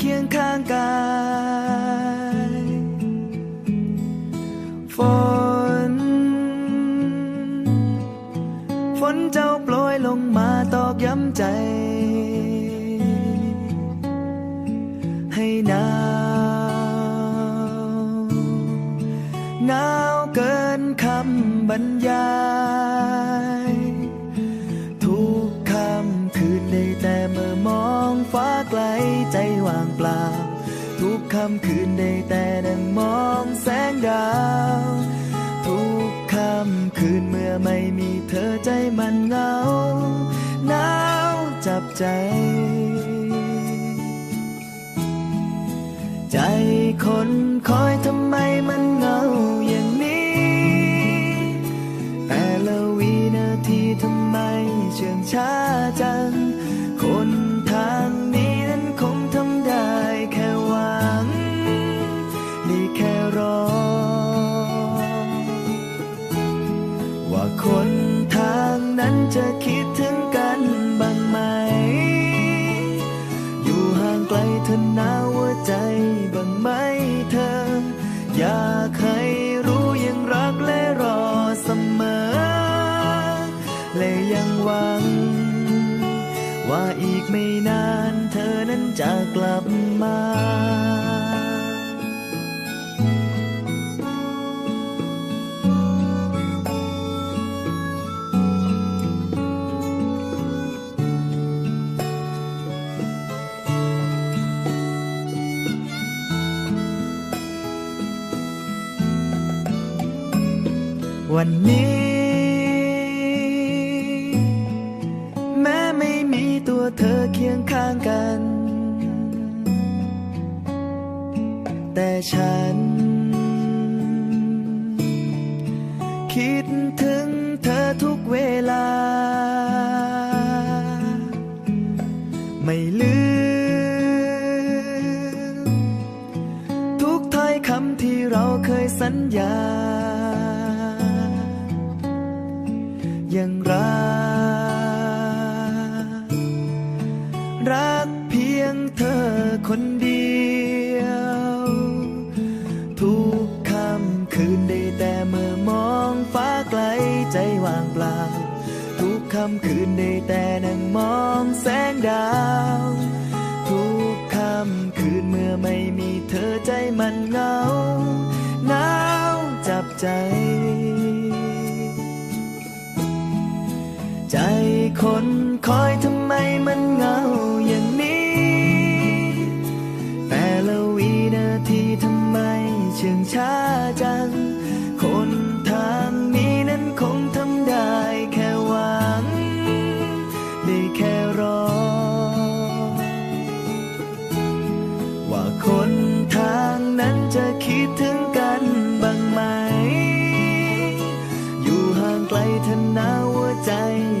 เคียงข้างกายฝน ฝนเจ้าโปรยลงมาตอกย้ำใจ เปล่า ทุกคำคืนได้แต่นั่งมองแสงดาว ทุกคำคืนเมื่อไม่มีเธอใจมันเหงาหนาวจับใจ ใจคนคอยทำไมมัน จะคิดถึงกันบ้างไหม อยู่ห่างไกลเธอหนาวหัวใจบ้างไหมเธอ อยากให้รู้ยังรักและรอเสมอ และยังหวัง ว่าอีกไม่นานเธอนั้นจะกลับมา วันนี้ แม้ไม่มีตัวเธอเคียงข้างกัน แต่ฉัน คิดถึงเธอทุกเวลา ไม่ลืม ทุกถ้อยคำที่เราเคยสัญญา คืนได้แต่เมื่อมองฟ้าไกลใจว่างเปล่า ทุกคำคืนได้แต่นั่งมองแสงดาว ทุกคำคืนเมื่อไม่มีเธอใจมันเหงาหนาวจับใจ ใจคนคอยทำ ห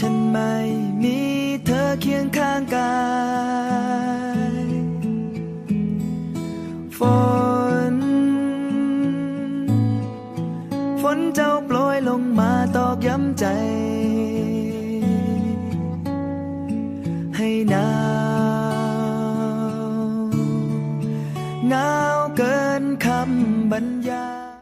ฉันไม่มีเธอเคียงข้างกายฝน ฝนเจ้าโปรยลงมาตอกย้ำใจ